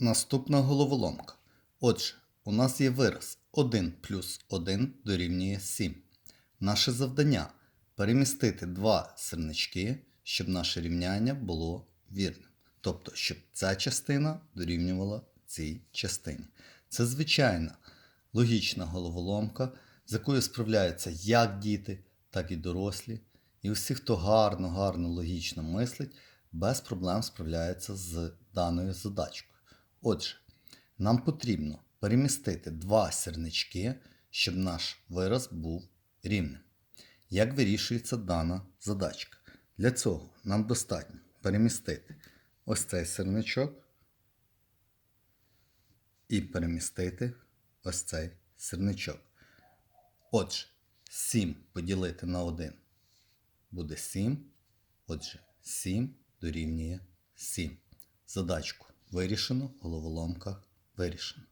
Наступна головоломка. Отже, у нас є вираз 1 плюс 1 дорівнює 7. Наше завдання перемістити два сирнички, щоб наше рівняння було вірним. Тобто, щоб ця частина дорівнювала цій частині. Це звичайна логічна головоломка, з якою справляються як діти, так і дорослі. І усі, хто гарно, гарно логічно мислить, без проблем справляються з даною задачкою. Отже, нам потрібно перемістити два сірнички, щоб наш вираз був рівним. Як вирішується дана задачка? Для цього нам достатньо перемістити ось цей сирничок і перемістити ось цей сирничок. Отже, 7 поділити на 1 буде 7. Отже, 7 дорівнює 7. Задачку вирішено, головоломка вирішена.